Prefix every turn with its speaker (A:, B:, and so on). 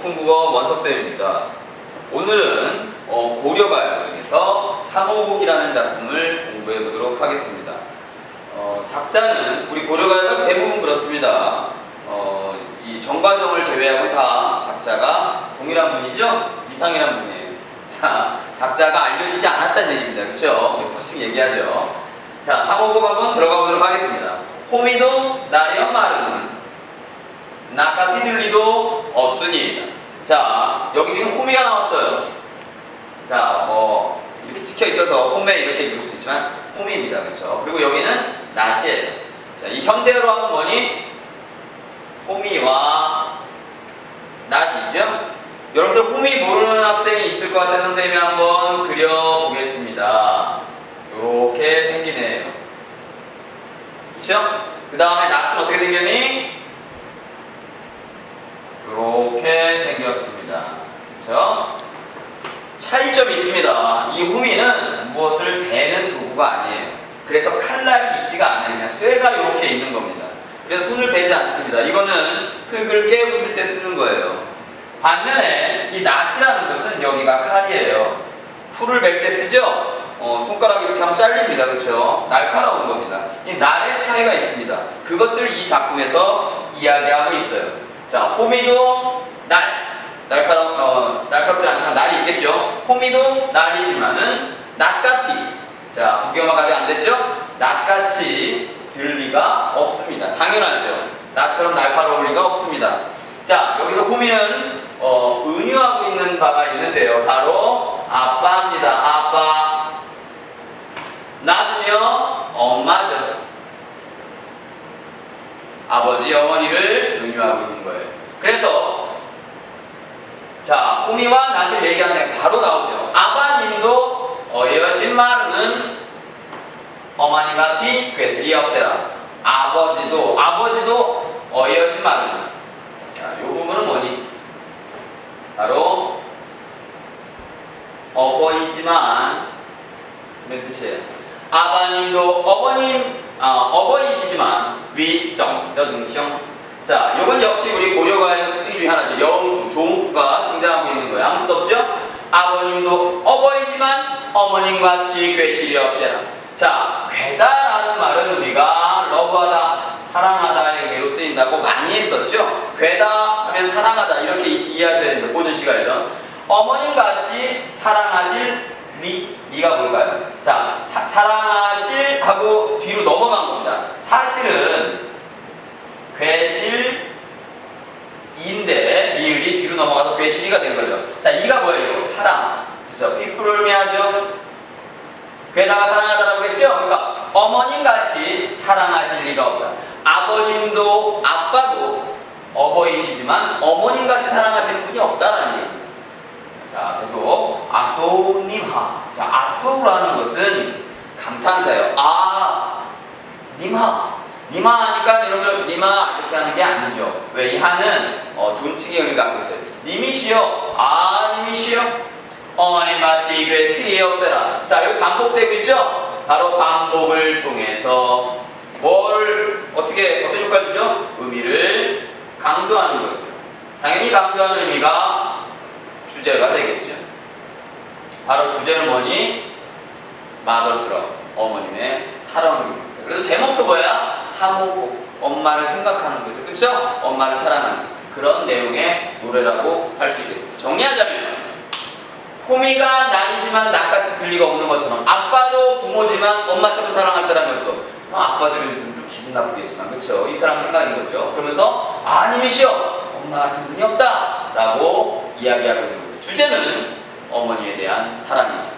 A: 중국어 원석쌤입니다. 오늘은 어, 고려가요 중에서 삼오국이라는 작품을 공부해 보도록 하겠습니다. 어, 작자는 우리 고려가요가 대부분 그렇습니다. 어, 이 정과정을 제외하고 다 작자가 동일한 분이죠? 이상이란 분이에요. 자, 작자가 알려지지 않았다는 얘기입니다. 그렇죠? 몇 번씩 얘기하죠. 자, 삼오국 한번 들어가 보도록 하겠습니다. 호미도 나리언 마르는 나까티 들리도 없으니. 자, 여기 지금 호미가 나왔어요. 자, 뭐 이렇게 찍혀 있어서 홈에 이렇게 읽을 수 있지만 홈입니다. 그렇죠? 그리고 여기는 낫이에요. 자, 이 현대어로 하면 뭐니? 홈이와 낫이죠? 여러분들 홈이 모르는 학생이 있을 것 같아서 선생님이 한번 그려보겠습니다. 요렇게 생기네요. 그렇죠? 그 다음에 낫은 어떻게 생겼니? 이렇게 생겼습니다. 그렇죠? 차이점이 있습니다. 이 호미는 무엇을 베는 도구가 아니에요. 그래서 칼날이 있지가 않아요. 그냥 쇠가 이렇게 있는 겁니다. 그래서 손을 베지 않습니다. 이거는 흙을 깨부술 때 쓰는 거예요. 반면에 이 낫이라는 것은 여기가 칼이에요. 풀을 벨 때 쓰죠? 어, 손가락 이렇게 하면 잘립니다. 그렇죠? 날카로운 겁니다. 이 날의 차이가 있습니다. 그것을 이 작품에서 이야기하고 있어요. 자, 호미도 날. 날카롭, 어, 날카롭지 않지만 날이 있겠죠? 호미도 날이지만은 낫같이. 자, 구경화가 아직 안 됐죠? 낫같이 들 리가 없습니다. 당연하죠. 나처럼 날카로울 리가 없습니다. 자, 여기서 호미는 어, 은유하고 있는 바가 있는데요. 바로 아빠입니다. 아빠. 낫은요, 엄마죠. 아버지, 어머니를 은유하고 있는 거예요. 그래서 자, 호미와 낫을 얘기하는데 바로 나오죠. 아바님도 어, 여 신 마르는 어머니가 티 괴슬이 없애라. 아버지도 아버지도 어, 여 신 마르는. 자, 요 부분은 뭐니? 바로 어버이지만 몇 뜻이에요? 아버님도 어머님 아, 어버이시지만 위덩 더등형 자, 이건 역시 우리 고려가의 특징 중에 하나죠. 여운구, 조운구가 등장하고 있는 거예요. 아무 뜻 없죠? 아버님도 어버이지만 어머님같이 괴실이 없애라. 자, 괴다라는 말은 우리가 러브하다, 사랑하다의 의미로 쓰인다고 많이 했었죠. 괴다 하면 사랑하다 이렇게 이- 이해하셔야 됩니다. 고전 시간에서 어머님같이 사랑하실 리, 리가 뭘까요? 자, 사, 사랑하실 하고 뒤로 넘어간 겁니다. 사실은 괴실인데 미을이 뒤로 넘어가서 괴실이가 된 거죠. 자, 이가 뭐예요? 사랑. 그렇죠? 피플을 매하죠. 괴다가 사랑하다라고 했죠? 그러니까 어머님 같이 사랑하실 리가 없다. 아버님도 아빠도 어버이시지만 어머님 같이 사랑하시는 분이 없다라는 얘기입니다. 자, 계속 아소님하. 자, 아소라는 것은 감탄사예요. 아, 님하. 니마 하니까 여러분 니마 이렇게 하는 게 아니죠. 왜 이 하는 어, 존칭의 의미를 갖고 있어요. 님이시여, 아 님이시여, 어머님 마티 교회 스리에 없애라. 자, 여기 반복되고 있죠. 바로 반복을 통해서 뭘 어떻게 어떤 효과를 주죠? 의미를 강조하는 거죠. 당연히 강조하는 의미가 주제가 되겠죠. 바로 주제는 뭐니? 마더스러 어머님의 사랑입니다. 그래서 제목도 뭐야? 사모고 엄마를 생각하는 거죠. 그렇죠? 엄마를 사랑하는 그런 내용의 노래라고 할 수 있겠습니다. 정리하자면 호미가 나이지만 나같이 들 리가 없는 것처럼 아빠도 부모지만 엄마처럼 사랑할 사람이었어. 뭐 아빠들은 좀 기분 나쁘겠지만 그렇죠? 이 사람 생각인 거죠. 그러면서 아님이시여 엄마 같은 분이 없다 라고 이야기하고 있는 거죠. 주제는 어머니에 대한 사랑이죠.